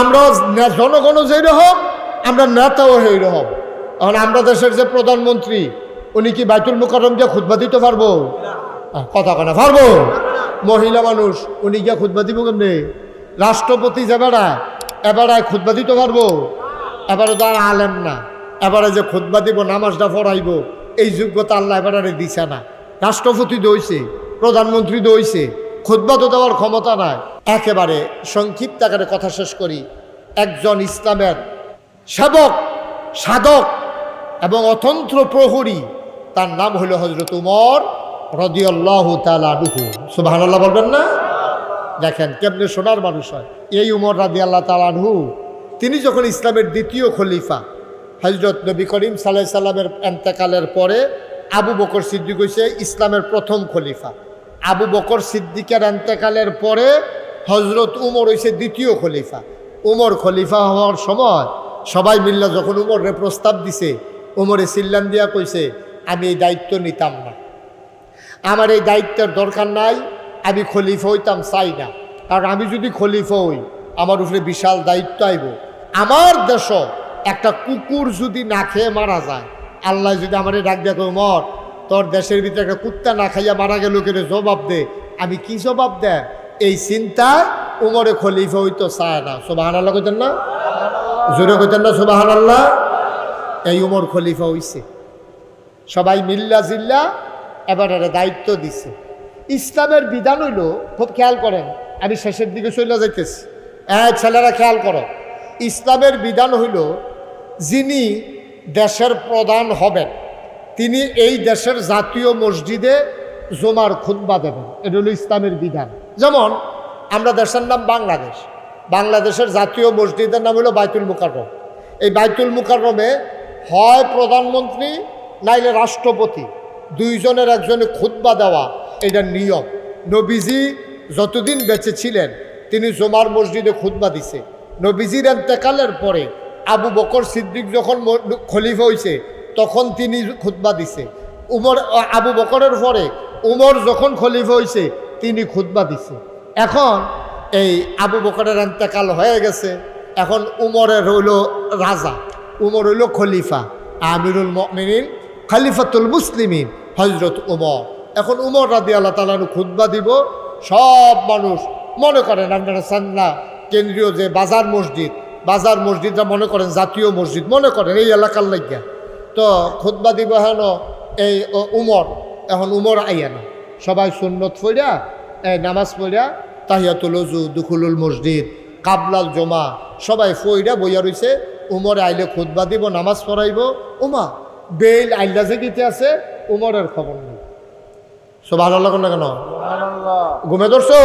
আমরা জনগণও যেই রকম, আমরা নেতাও সেই রকম। এখন আমরা দেশের যে প্রধানমন্ত্রী, উনি কি বাইতুল মুকাররম গিয়ে খুদবা দিতে পারব? কথা কেনা পারব। মহিলা মানুষ, উনি গিয়া খুদবা দিব কেমনি? রাষ্ট্রপতি যে বেড়ায় এবারায় খুদবা দিতে পারব? এবারে তো আর আলেম না। এবারে যে খুদবা দিব, নামাজটা পড়াইব, এই যোগ্যতা আল্লাহ এবারে দিছে না। রাষ্ট্রপতি দইছে, প্রধানমন্ত্রী দইছে খুদবা তো দেওয়ার ক্ষমতা নাই। একেবারে সংক্ষিপ্ত আকারে কথা শেষ করি। একজন ইসলামের সেবক, সাধক এবং অতন্ত্র প্রহরী, তার নাম হলো হজরত উমর রদিয়াল্লাহু তালানুহু সুবহানাল্লাহ বলবেন না? দেখেন কেমনে সোনার মানুষ হয়। এই উমর রাদি আল্লাহ তালানহু তিনি যখন ইসলামের দ্বিতীয় খলিফা হজরত নবী করিম সাল্লাহ সাল্লামের এন্তেকালের পরে আবু বকর সিদ্দিক হয়েছে ইসলামের প্রথম খলিফা। আবু বকর সিদ্দিকের এন্তেকালের পরে হজরত উমর হয়েছে দ্বিতীয় খলিফা। উমর খলিফা হওয়ার সময় সবাই মিল্লা যখন উমরে প্রস্তাব দিছে, উমরে সিল্লান দিয়া কইছে, আমি এই দায়িত্ব নিতাম না। আমার এই দায়িত্বের দরকার নাই, আমি খলিফা হইতাম, চাই না। কারণ আমি যদি খলিফা হই, আমার উপরে বিশাল দায়িত্ব আইব। আমার দেশ একটা কুকুর যদি না খেয়ে মারা যায়, আল্লাহ যদি আমার ডাক দেখো মর তোর দেশের ভিতরে একটা কুত্তা না খাইয়া মারা গেল কেন? জবাব দে। আমি কি জবাব দে এই চিন্তায় উমরে খলিফা হইতো চায় না। সোবাহান আল্লাহ কইতেন না? জোরে কইতেন না সোবাহান আল্লাহ এই উমর খলিফা হইছে। সবাই মিল্লা জিল্লা এবার একটা দায়িত্ব দিছে। ইসলামের বিধান হইল, খুব খেয়াল করেন, আমি শেষের দিকে চলে যাইতেছি। হ্যাঁ ছেলেরা খেয়াল করো, ইসলামের বিধান হইল, যিনি দেশের প্রধান হবেন তিনি এই দেশের জাতীয় মসজিদে জমার খুতবা দেবেন। এটা ইসলামের বিধান। যেমন, আমরা দেশের নাম বাংলাদেশ। বাংলাদেশের জাতীয় মসজিদের নাম হলো বাইতুল মুকাররম। এই বাইতুল মুকাররমে হয় প্রধানমন্ত্রী, নাইলে রাষ্ট্রপতি। দুইজনের একজনে খুতবা দেওয়া, এটা নিয়ম। নবীজি যতদিন বেঁচে ছিলেন, তিনি জমার মসজিদে খুতবা দিছে। নবীজির এন্তেকালের পরে আবু বকর সিদ্দিক যখন খলিফা হয়েছে তখন তিনি খুতবা দিছে। উমর আবু বকরের পরে উমর যখন খলিফা হয়েছে তিনি খুতবা দিছে। এখন এই আবু বকরের এন্তেকাল হয়ে গেছে। এখন উমরের হইল রাজা, উমর হইল খলিফা, আমিরুল মিনিন খালিফাতুল মুসলিমিন হজরত উমর। এখন উমর রাদি আল্লাহ তালানু খুদ্া দিব। সব মানুষ মনে করেন আপনারা সান্না কেন্দ্রীয় যে বাজার মসজিদ, বাজার মসজিদটা মনে করেন জাতীয় মসজিদ, মনে করেন এই এলাকার লাগিয়া তো খুদ্া দিব হেন এই উমর এখন উমর আইয়া না। সবাই সুন্নত ফইরা এই নামাজ পড়িয়া তাহিয়াতুল অজু দুখুলুল মসজিদ কাবলাল জমা সবাই ফইরা বইয়া রইছে উমরে আইলে খুতবা দিব নামাজ পড়াইব। উমা বেল আইলা যে গীতে আছে উমরের খবর নেই। সব ভালো লাগো না কেন? ঘুমে ধরছো?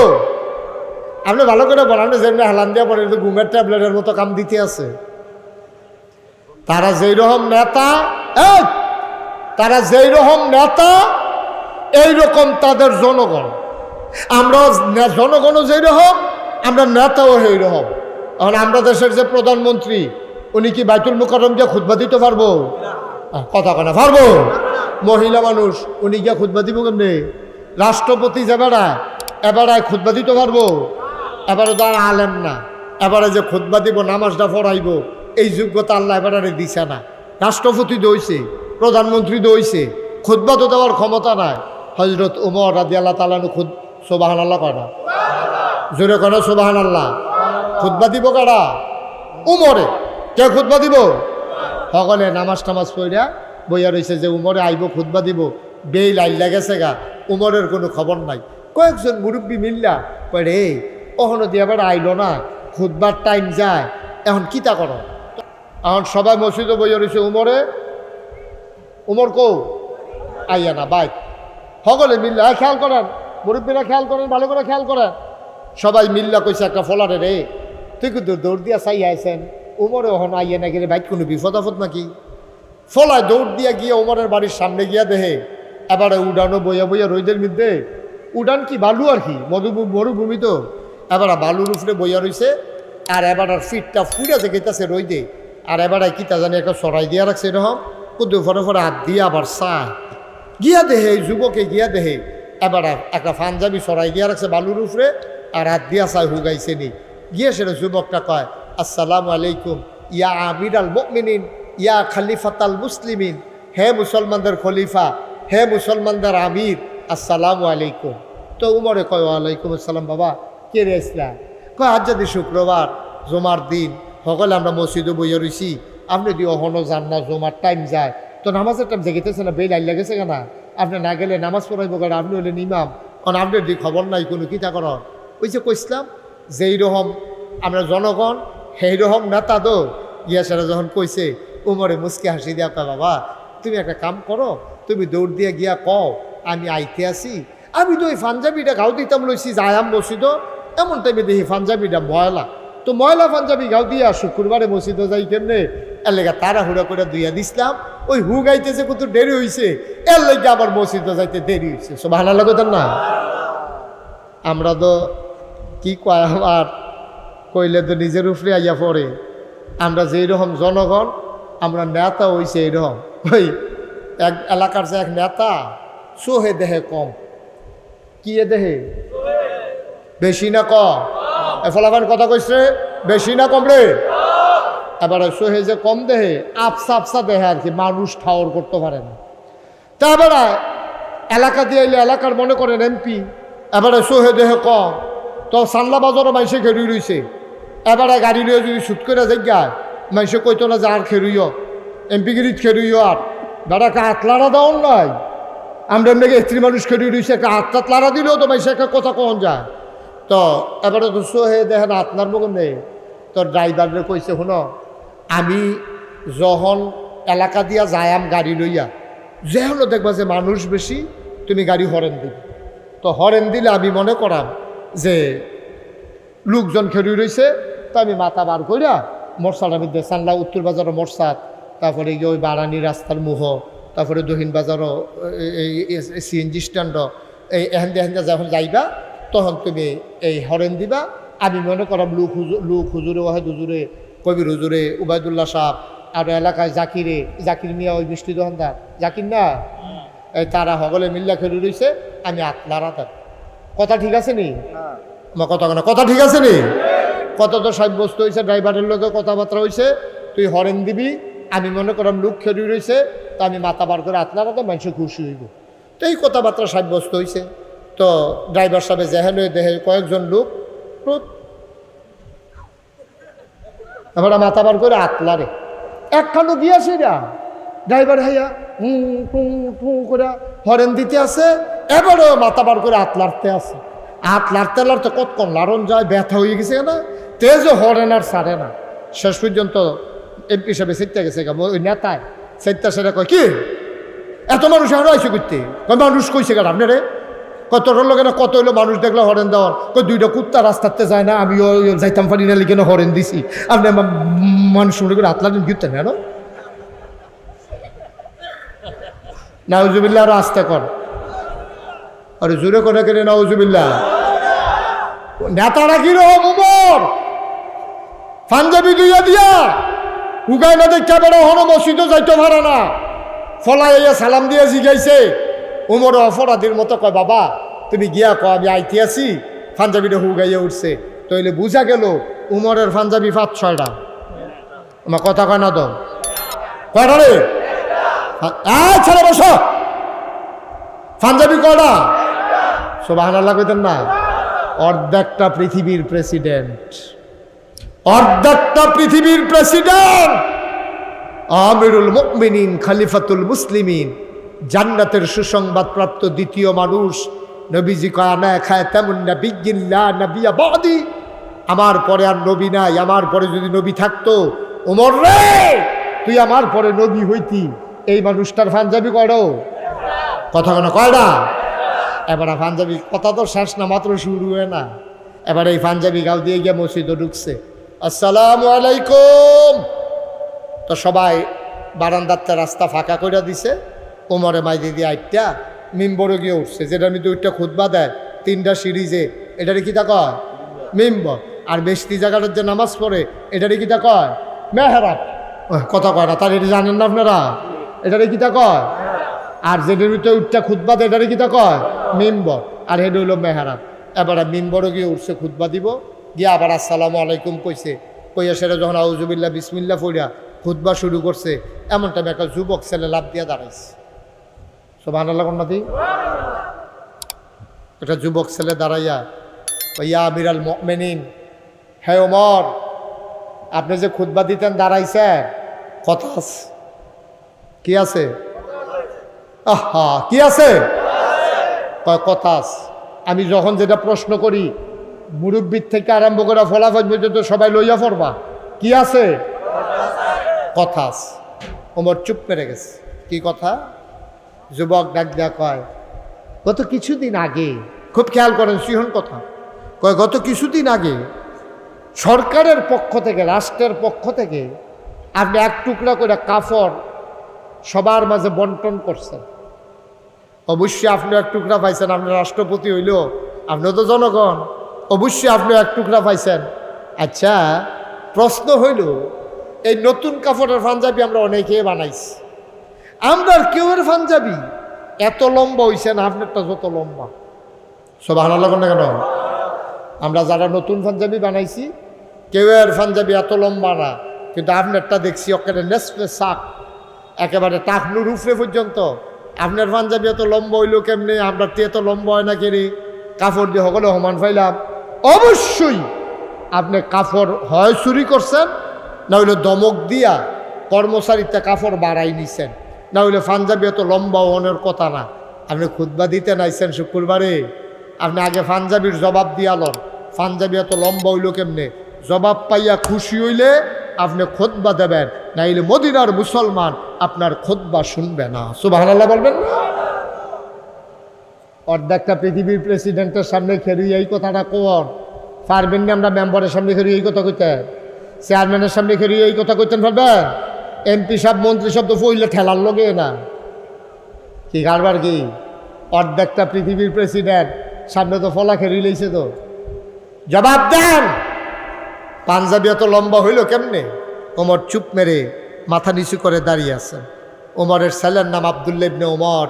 আপনি ভালো করে বলান যেমনি হালান দিয়া পড়ে ঘুমের ট্যাবলেটের মতো কাম দিতে আছে। তারা যেই রকম নেতা এই তারা যেই রকম নেতা, এই রকম তাদের জনগণ। আমরা জনগণও যেই রকম, আমরা নেতাও সেই রকম। এখন আমরা দেশের যে প্রধানমন্ত্রী, উনি কি বাইতুল মুকাররম গিয়ে খুতবা দিতে পারব? কথা কেনা পারব। মহিলা মানুষ, উনি গিয়া খুতবা দিব কেমনি? রাষ্ট্রপতি যে বেড়ায় এবারায় খুতবা দিতে পারব? এবারে তো আলেম না। এবারে যে খুতবা দিব, নামাজটা পড়াইব, এই যোগ্যতা আল্লাহ এবারে দিছে না। রাষ্ট্রপতি দইছে, প্রধানমন্ত্রী দইছে, খুতবা তো দেওয়ার ক্ষমতা নাই। হজরত উমর রাদি আল্লাহ তালানু খুদ সোবাহান আল্লাহ কয় না? জোরে কেন সোবাহান আল্লাহ খুতবা দিব কারা? উমরে। কে খুতবা দিব? সকলে নামাজ টামাজ পড়িয়া বইয়া রয়েছে যে উমরে আইব, খুতবা দিব। বেই লাইল লাগেছে গা, উমরের কোনো খবর নাই। কয়েকজন মুরব্বী মিল্লা কয়, রে কখনো দিয়ে আবার আইলো না, খুতবার টাইম যায়, এখন কিতা করো? এখন সবাই মসজিদে বইয়া রয়েছে উমরে। উমর কৌ আইয়া না বাইক। সকলে মিল্লা হ্যাঁ, খেয়াল করেন মুরব্বীরা খেয়াল করেন ভালো করে খেয়াল করেন। সবাই মিল্লা কইছে একটা ফলারে রে তুই কিন্তু দৌড় দিয়া চাই আইছেন? উমরে ওহন আইয়া নাকি রে বাইক কোনো বিপদ আপদ নাকি? ফলায় দৌড় দিয়া গিয়ে উমরের বাড়ির সামনে গিয়া দেহে এবারে উডানো বইয়া বইয়া রইদের মধ্যে। উডান কি বালু আর কি? মধুভূ মরুভূমি তো। এবারে বালুর উপরে বইয়া রইছে আর এবার আর ফিটটা ফুড়া দেখেছে রইদে। আর এবার এবারে কিতা জানি একটা সরাই দিয়া রাখছে এরকম কুদু ফরে ফরে হাত দিয়ে আবার চায় গিয়া দেহে যুবকে গিয়া দেহে। এবার একটা পাঞ্জাবি সরাই দিয়া রাখছে বালুর উপরে আর হাত দিয়া চাই হুগাইছে নি। গিয়ে সেটা যুবকটা কয়, আসসালামু আলাইকুম, ইয়া আমির আল মুমিনিন, ইয়া খালিফাতাল মুসলিমিন হে মুসলমানদের খলিফা, হে মুসলমানদের আমির, আসসালামু আলাইকুম। তো উমরে কয়, ওয়ালাইকুম আসসালাম বাবা, কে রে ইসলাম? কয়, আজ যদি শুক্রবার, জমার দিন সকলে আমরা মসজিদে বইয়া রইছি। আপনি যদি অহনো যান না, জমার টাইম যায়, তো নামাজের টাইম জেগেতেছে না বেল আইলা গেছে কেনা? আপনি না গেলে নামাজ পড়াইব কারণ আপনি হলেন ইমাম। কারণ আপনার দি খবর নাই, কোনো কিতা করন ওই যে কইসলাম, যেই রকম আমরা জনগণ, সেই রকম নেতা দো গিয়াসারা যখন কইছে, উমরে মুসকে হাসি দিয়া কয় বাবা, তুমি একটা কাম করো, তুমি দৌড় দিয়ে গিয়া কও, আমি আইতে আসি। আমি তো ওই পাঞ্জাবিটা গাও দিতাম লইছি যায়াম মসজিদ এমন টাইমে দেখি পাঞ্জাবিটা ময়লা। তো ময়লা পাঞ্জাবি গাও দিয়া শুক্রবারে মসজিদে যাই কেমনে? এর লেগে তাড়াহুড়া করে দুইয়া দিছিলাম। ওই হু গাইতেছে কত দেরি হইছে। এর লেগে আবার মসজিদে যাইতে দেরি হইছে। সব ভালো লাগতেন না? আমরা তো কি কয় আমার কইলে তো নিজের উপরে আইয়া পড়ে। আমরা যেই রকম জনগণ, আমরা নেতা হইছে এইরকম ওই এক এলাকার যে এক নেতা, সোহে দেহে কম। কি দেহে? বেশি না কম। এফলাফান কথা কইছে? বেশি না কম রে এবারে সোহে যে কম দেহে আফসা আফসা দেহে আর কি মানুষ ঠাওর করতে পারে না। তা এবারে এলাকা দিয়ে এলে এলাকার মনে করেন এমপি, এবারে সোহে দেহে কম। তো সাল্লা বাজারও মাইসে খেরুই রইছে। এবারে গাড়ি নিয়ে যদি শুট করে যাই মাইসে কইতো না যে আর খেরুইও এমপি গিরিত খেরুইও আর। দাদা কা আতলারা দেওয়ার নাই। আমরা এমনি স্ত্রী মানুষ খেরুই রইছে একটা হাত টাত লাড়া দিলেও তো মাইসে একটা কথা কখন যায়। তো এবারে তো সোহে দেখেন আপনার মগন তোর ড্রাইভারে কইছে শুনো আমি যখন এলাকা দিয়া যায়াম গাড়ি লইয়া যেহনো দেখবা যে মানুষ বেশি তুমি গাড়ি হরেন দিবে তো হরেন দিলে আমি মনে করাম যে লোকজন খেরুই রয়েছে তো আমি মাথা বার করিয়া মরসার আমি সানলা উত্তর বাজারও মরসাদ তারপরে গিয়ে ওই বারানি রাস্তার মুহ তারপরে দহিন বাজারও এই সিএনজি স্ট্যান্ড এই এহেন্দা এহেন্দা যখন যাইবা তখন তুমি এই হরেন দিবা। আমি মনে করাম লুক হুজুর লুক হুজুরে ওয়াহেদ হুজুরে কবির হুজুরে উবায়দুল্লাহ সাহ আর এলাকায় জাকিরে জাকির মিয়া ওই মিষ্টি দোকানদার। জাকির না? এই তারা সকলে মিল্লা খেলে রয়েছে আমি আতলারা তার। কথা ঠিক আছে নি? আমার কথা কেন কথা ঠিক আছে নি? কত তো সাব্যস্ত হয়েছে ড্রাইভারের লোকে কথাবার্তা হয়েছে তুই হরেন দিবি আমি মনে করলাম লোক খেলি রয়েছে তা আমি মাথা বার করে আতলারা তো মানুষ খুশি হইব। তো এই কথাবার্তা সাব্যস্ত হয়েছে তো ড্রাইভার সাহেব যেহেন দেহে কয়েকজন লোক এবার মাথা বার করে আতলারে একখানো গিয়াছে না। ড্রাইভার হাইয়া হুঁ টুঁ টুঁ করে হরেন দিতে আছে এবারও মাথা বার করে হাত লাড়তে আছে হাত লাড়তে লাড়তে কতক্ষণ লাড়ন যায়, ব্যথা হয়ে গেছে না? তেজও হরেন আর সারে না। শেষ পর্যন্ত এমপি হিসাবে সেটতে গেছে ওই নেতায় সেটটা সেটা কয়, কি? এত মানুষ আরও আইসে করতে মানুষ কইছে কেন আপনারে কত লোকে না কত হইল মানুষ দেখল হরেন দেওয়ার কই দুইটা কুত্তা রাস্তাতে যায় না, আমিও যাইতাম পারি না লিখে হরেন দিছি। আপনি মানুষ মনে করে আতলা দিন গিরতেন কেন নাউজুবিল্লাহ আরও আস্তে কর। আরে জোরে করে কেন নাউজুবিল্লাহ? নেতারা কি রকম উমর? পাঞ্জাবি দুইয়া দিয়া। উগাই না দেখা বেড়া হনো মসজিদও যাইতে পারে না। ফলাই ইয়া সালাম দিয়ে জিগাইছে। উমর অপরাধীর মতো কয়, বাবা, তুমি গিয়া কয়, আমি আইতে আছি পাঞ্জাবিটা হুগাইয়া উঠছে। তইলে বুঝা গেল উমরের পাঞ্জাবি পাঁচ ছয়টা আমার কথা কয় না তো? কয়টা রে? ছেলে বসো। পাঞ্জাবি কয়টা সোবাহান আল্লাহ কইতেন না। অর্ধেকটা পৃথিবীর প্রেসিডেন্ট। অর্ধেকটা পৃথিবীর প্রেসিডেন্ট। আমিরুল মুকমিনিন খালিফাতুল মুসলিমিন। জান্নাতের সুসংবাদ প্রাপ্ত দ্বিতীয় মানুষ, নবীজি কানা খায় তেমন নবিজ্ঞিল্লা নবিয়া বাদি। আমার পরে আর নবী নাই, আমার পরে যদি নবী থাকতো, ওমর রে, তুই আমার পরে নবী হইতি। এই মানুষটার পাঞ্জাবি করো কথা কেন না? এবার পাঞ্জাবি, কথা তো শেষ না, মাত্র শুরু হয় না। এবার এই পাঞ্জাবি গাও দিয়ে গিয়ে মসজিদে ঢুকছে। আসসালামু আলাইকুম। তো সবাই বারান্দারটা রাস্তা ফাঁকা করে দিছে। ওমরে মাইদি দিয়ে আইটা মিম্বরে গিয়ে উঠছে। যেটা আমি দুইটা খুদবা দেয় তিনটা সিরিজে এটারে কি তা কয়? মিম্বর আর বেশি জায়গাটার যে নামাজ পড়ে এটারে কি তা কয়? মেহরাব। ওহ, কথা কয় না তার এটা জানেন না আপনারা? এটারে কি তা কয়? আর যেটার ভিতরে উঠটা খুদবা দেয় এটারে কি তা কয়? মিম্বর আর এটা হইল মেহরাব। এবার মিম্বরে গিয়ে উঠছে খুদবা দিব। গিয়ে আবার আসসালামু আলাইকুম কইছে। কইয়া সেটা যখন আউজুবিল্লা বিসমিল্লা ফইরা খুদবা শুরু করছে এমন টাইমে একটা যুবক ছেলে লাভ দিয়া দাঁড়াইছে। আনাল্লা কন্যাতি একটা যুবক ছেলে দাঁড়াইয়া ইয়া আমিরাল মেনিন হ্যাঁ ওমর, আপনি যে খুদবা দিতেন দাঁড়াইছেন, কথা আছে। কি আছে? আহা, কি আছে? কয়, কথা আমি যখন যেটা প্রশ্ন করি, মুরব্বীর থেকে আরম্ভ করে ফলাফল পর্যন্ত সবাই লইয়া পড়বা কি আছে? কথা আছে। ওমর চুপ মেরে গেছে। কি কথা? যুবক ডাক কয়, গত কিছুদিন আগে, খুব খেয়াল করেন সিহন কথা, কয়, গত কিছুদিন আগে সরকারের পক্ষ থেকে, রাষ্ট্রের পক্ষ থেকে আপনি এক টুকরা করে কাফড় সবার মাঝে বন্টন করছেন। অবশ্যই আপনি এক টুকরা পাইছেন, আপনি রাষ্ট্রপতি হইল আপনিও তো জনগণ, অবশ্যই আপনি এক টুকরা পাইছেন। আচ্ছা প্রশ্ন হইল, এই নতুন কাপড়ের পাঞ্জাবি আমরা অনেকেই বানাইছি। আমরা কেউ কেউর পাঞ্জাবি? এত লম্বা হইছে না, আপনারটা যত লম্বা। সব লাগুন না কেন? আমরা যারা নতুন পাঞ্জাবি বানাইছি কেউয়ের পাঞ্জাবি এত লম্বা না, কিন্তু আপনারটা দেখছি ওখানে নেসপে শাক একেবারে টাকনুর উফরে পর্যন্ত। আপনার পাঞ্জাবি এত লম্বা হইল কেমনে? আপনার তো এত লম্বা হয় না কেরে কাপড় দিয়ে সকলে সমান পাইলাম। অবশ্যই আপনি কাপড় হয় চুরি করছেন না হইলে দমক দিয়া কর্মচারীতে কাপড় বাড়াই নিছেন। না হইলে পাঞ্জাবি এত লম্বা হওয়ানোর কথা না। আপনি খুদবা দিতে নাইছেন শুক্রবারে। আপনি আগে পাঞ্জাবির জবাব দিয়ালন পাঞ্জাবি এত লম্বা হইল কেমনে? জবাব পাইয়া খুশি হইলে আপনি খোদবা দেবেন। নাইলে মদিনার মুসলমান আপনার খোদবা শুনবে না। সুবাহ বলবেন অর্ধেকটা পৃথিবীর প্রেসিডেন্টের সামনে খেরি এই কথাটা কোন? পারবেন না আমরা মেম্বারের সামনে খেরি এই কথা কইতেন চেয়ারম্যানের সামনে খেরি এই কথা কইতেন পারবেন এমপি সব মন্ত্রী সব তো ফইলে ঠেলার লগে না। কি কারবার কি? অর্ধেকটা পৃথিবীর প্রেসিডেন্ট সামনে তো ফলা খেরি লইছে তো। জবাব দেন! পাঞ্জাবি এত লম্বা হইল কেমনে? ওমর চুপ মেরে মাথা নিচু করে দাঁড়িয়ে আছেন। ওমরের ছেলের নাম আবদুল্লা ইবনে ওমর।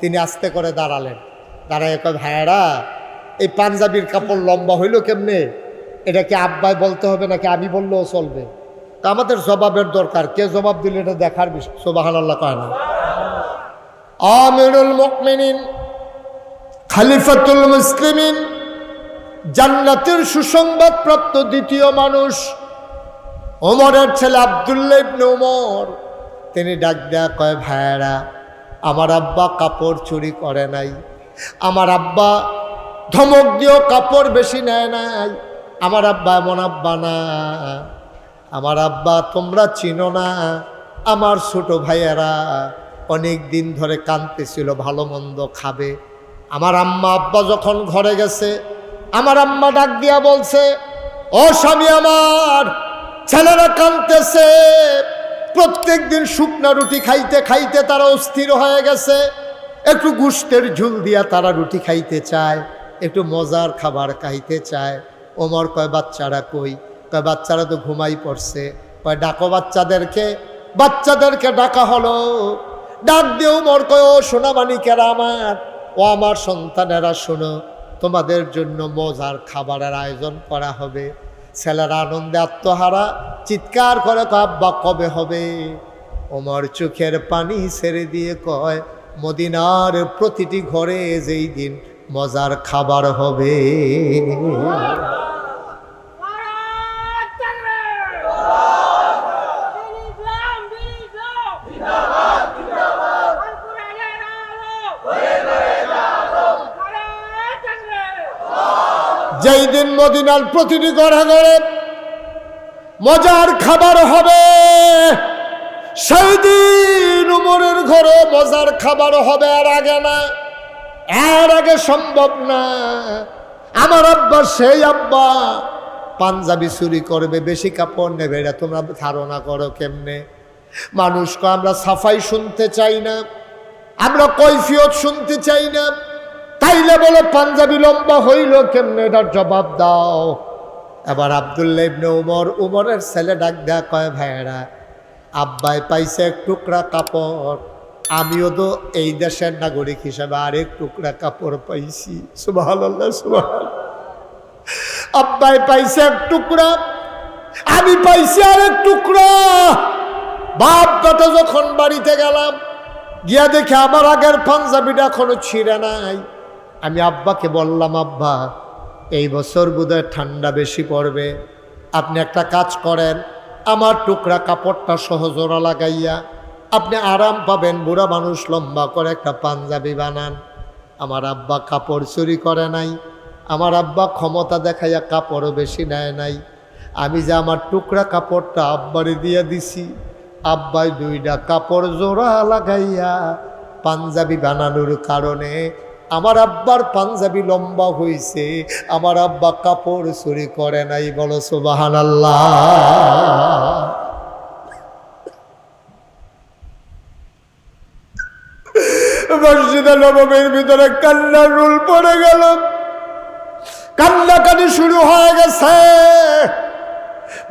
তিনি আস্তে করে দাঁড়ালেন। দাঁড়ায় কয়, ভাইয়ারা, এই পাঞ্জাবির কাপড় লম্বা হইল কেমনে? এটা কি আব্বাই বলতে হবে নাকি আমি বললেও চলবে? তা আমাদের জবাবের দরকার। কে জবাব দিলে এটা দেখার বিষয়? সোবাহান আল্লাহ কয় না। আমিরুল মুকমিনিন খালিফাতুল মুসলিমিন, জান্নাতের সুসংবাদ প্রাপ্ত দ্বিতীয় মানুষ ওমরের ছেলে আবদুল্লাহ ইবনে ওমর। তিনি ডাক দেয়া কয়, ভাইয়েরা, আমার আব্বা কাপড় চুরি করে নাই। আমার আব্বা ধমক দিয়েও কাপড় বেশি নেয় নাই। আমার আব্বা এমন আব্বা না। আমার আব্বা, তোমরা চিনো না। আমার ছোট ভাইয়েরা অনেক দিন ধরে কাঁদতেছিল, ভালো মন্দ খাবে। আমার আম্মা, আব্বা যখন ঘরে গেছে, আমার আম্মা ডাক দিয়া বলছে, ও স্বামী আমার, ছেলেরা কাঁদতেছে। প্রত্যেক দিন শুকনা রুটি খাইতে খাইতে তারা অস্থির হয়ে গেছে। একটু গুষ্টের ঝুল দিয়া তারা রুটি খাইতে চায়, একটু মজার খাবার খাইতে চায়। ওমর কয়, বাচ্চারা কই? কয়, বাচ্চারা তো ঘুমাই পড়ছে। কয়, ডাকো বাচ্চাদেরকে। বাচ্চাদেরকে ডাকা হলো। ডাক দিয়ে ওমর কয়, ও সোনামানিকেরা আমার? ও আমার সন্তানেরা শোনো, তোমাদের জন্য মজার খাবারের আয়োজন করা হবে। ছেলেরা আনন্দে আত্মহারা, চিৎকার করে কাব্বা কবে হবে? ওমর চোখের পানি ছেড়ে দিয়ে কয়, মদিনার প্রতিটি ঘরে যেই দিন মজার খাবার হবে নারায় তাকবীর! দিন ইসলাম, দিন ইসলাম! আল কোরআনের আলো! নারায় তাকবীর! যেই দিন মদিনার প্রতিটি ঘরে ঘরে মজার খাবার হবে। সেই উমরের ঘরে মজার খাবার হবে আর আগে না, আর আগে সম্ভব না। আমার আব্বা, সেই আব্বা পাঞ্জাবি চুরি করবে, বেশি কাপড় নেবে এটা তোমরা ধারণা করো কেমনে? মানুষকে আমরা সাফাই শুনতে চাই না, আমরা কৈফিয়ত শুনতে চাই না। তাইলে বলে, পাঞ্জাবি লম্বা হইল কেমনে? এটার জবাব দাও। এবার আবদুল্লাহ ইবনে উমর, উমরের ছেলে ডাক দেয়া কয়, ভাইয়েরা, আব্বাই পাইছে এক টুকরা কাপড়। আমিও তো এই দেশের নাগরিক হিসেবে আরেক টুকরা কাপড় পাইছি। সুবাহ সুবাহ আব্বাই পাইছে এক টুকরা, আমি পাইছি আরেক টুকরা। বাপ বেটা যখন বাড়িতে গেলাম, গিয়া দেখে আমার আগের পাঞ্জাবিটা এখনও ছিঁড়ে নাই। আমি আব্বাকে বললাম, আব্বা, এই বছর বোধহয় ঠান্ডা বেশি পড়বে। আপনি একটা কাজ করেন, আমার টুকরা কাপড়টা সহজোড়া লাগাইয়া আপনি আরাম পাবেন, বুড়া মানুষ লম্বা করে একটা পাঞ্জাবি বানান। আমার আব্বা কাপড় চুরি করে নাই, আমার আব্বা ক্ষমতা দেখাইয়া কাপড়ও বেশি নেয় নাই। আমি যে আমার টুকরা কাপড়টা আব্বারে দিয়ে দিছি, আব্বাই দুইটা কাপড় জোড়া লাগাইয়া পাঞ্জাবি বানানোর কারণে আমার আব্বার পাঞ্জাবি লম্বা হইছে, আমার আব্বা কাপড় চুরি করে নাই, বলো সুবাহান আল্লাহ মসজিদে নবমীর ভিতরে কান্নার রুল পড়ে গেল। কান্নাকানি শুরু হয়ে গেছে।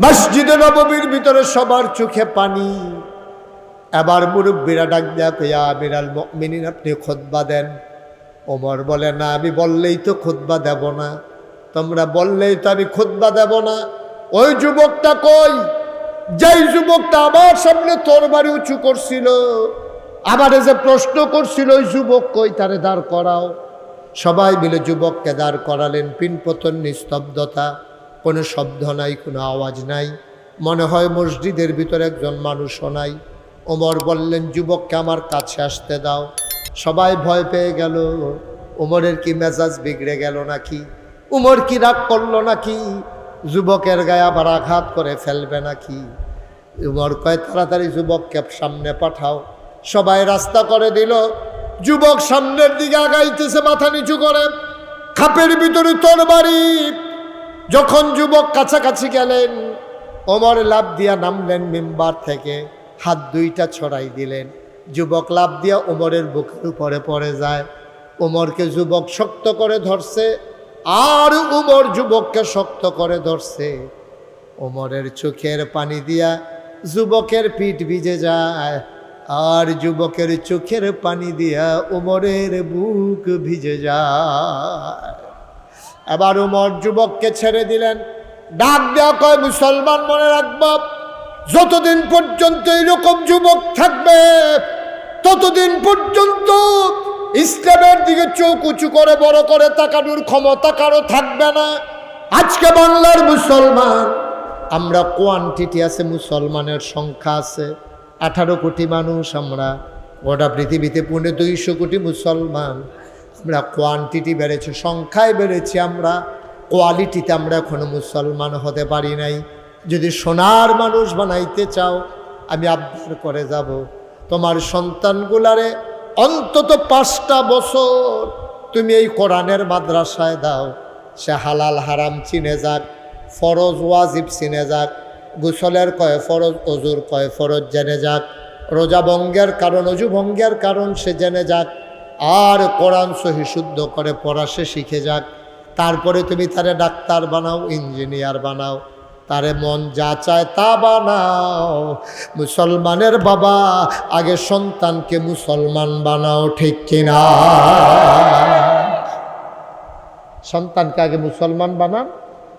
মসজিদে নবমীর ভিতরে সবার চোখে পানি। এবার মুরব্বীরা ডাক দেয়া কইয়া, আমিরাল মিনিন আপনি খোদবা দেন। ওমর বলে, না, আমি বললেই তো খুতবা দেব না। তোমরা বললেই তো আমি খুতবা দেব না। ওই যুবকটা কই? যেই যুবকটা আমার সামনে তোর বাড়ি উঁচু করছিল, আমারে যে প্রশ্ন করছিল, ওই যুবক কই? তারে দাঁড় করাও। সবাই মিলে যুবককে দাঁড় করালেন, পিনপতন, নিস্তব্ধতা, কোনো শব্দ নাই, কোনো আওয়াজ নাই। মনে হয় মসজিদের ভিতরে একজন মানুষও নাই। ওমর বললেন, যুবককে আমার কাছে আসতে দাও। সবাই ভয় পেয়ে গেল। উমরের কি মেজাজ বিগড়ে গেল নাকি? উমর কি রাগ করল নাকি? যুবকের গায়ে আবার আঘাত করে ফেলবে নাকি? উমর কয়, তাড়াতাড়ি যুবককে সামনে পাঠাও। সবাই রাস্তা করে দিল। যুবক সামনের দিকে আগাইতেছে, মাথা নিচু করে। খাপের ভিতরে তোর বাড়ি যখন যুবক কাছাকাছি গেলেন ওমর লাভ দিয়া নামলেন মেম্বার থেকে, হাত দুইটা ছড়াই দিলেন। যুবক লাভ দিয়া ওমরের বুকের উপরে পড়ে যায়। ওমরকে যুবক শক্ত করে ধরছে, আর উমর যুবককে শক্ত করে ধরছে। ওমরের চোখের পানি দিয়া যুবকের পিঠ ভিজে যায়, আর যুবকের চোখের পানি দিয়া উমরের বুক ভিজে যায়। এবার উমর যুবককে ছেড়ে দিলেন। ডাক দেওয়া কয়, মুসলমান মনে রাখব, যতদিন পর্যন্ত এরকম যুবক থাকবে ততদিন পর্যন্ত ইসলামের দিকে চোখ উঁচু করে, বড় করে তাকানোর ক্ষমতা কারও থাকবে না। আজকে বাংলার মুসলমান, আমরা কোয়ান্টিটি আছে, মুসলমানের সংখ্যা আছে। আঠারো কোটি মানুষ, আমরা গোটা পৃথিবীতে পুনে দুইশো কোটি মুসলমান। আমরা কোয়ান্টিটি বেড়েছে, সংখ্যায় বেড়েছি, আমরা কোয়ালিটিতে আমরা এখনও মুসলমান হতে পারি নাই। যদি সোনার মানুষ বানাইতে চাও, আমি আবদার করে যাব। তোমার সন্তানগুলারে অন্তত পাঁচটা বছর তুমি এই কোরআনের মাদ্রাসায় দাও। সে হালাল হারাম চিনে যাক, ফরজ ওয়াজিব চিনে যাক, গোসলের কয় ফরজ অজুর কয় ফরজ জেনে যাক, রোজা ভঙ্গের কারণ অজু ভঙ্গের কারণ সে জেনে যাক, আর কোরআন সহি শুদ্ধ করে পড়া সে শিখে যাক। তারপরে তুমি তারে ডাক্তার বানাও, ইঞ্জিনিয়ার বানাও। তারে মন যা চায় তা বানাও। মুসলমানের বাবা, আগে সন্তানকে মুসলমান বানাও, ঠিক কিনা? সন্তানকে আগে মুসলমান বানান,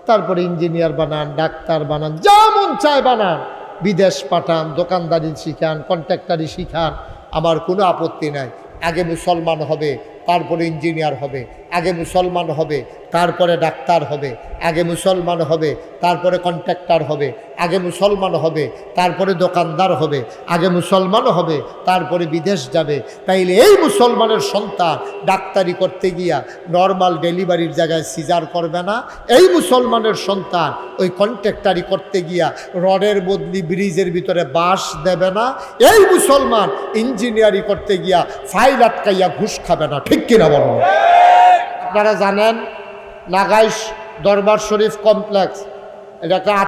তারপরে ইঞ্জিনিয়ার বানান, ডাক্তার বানান, যা মন চায় বানান। বিদেশ পাঠান, দোকানদারি শিখান, কন্ট্রাক্টারি শিখান, আমার কোনো আপত্তি নাই। আগে মুসলমান হবে, তারপরে ইঞ্জিনিয়ার হবে। আগে মুসলমান হবে, তারপরে ডাক্তার হবে, আগে মুসলমান হবে, তারপরে কন্ট্রাক্টর হবে, আগে মুসলমান হবে, তারপরে দোকানদার হবে, আগে মুসলমান হবে, তারপরে বিদেশ যাবে। তাইলে এই মুসলমানের সন্তান ডাক্তারি করতে গিয়া নর্মাল ডেলিভারির জায়গায় সিজার করবে না। এই মুসলমানের সন্তান ওই কন্ট্রাক্টারি করতে গিয়া রডের বদলি ব্রিজের ভিতরে বাঁশ দেবে না। এই মুসলমান ইঞ্জিনিয়ারিং করতে গিয়া ফাইল আটকাইয়া ঘুষ খাবে না। ঠিক কিনা বলুন আপনারা জানেন নাগাইশ দরবার শরীফ কমপ্লেক্স এটা একটা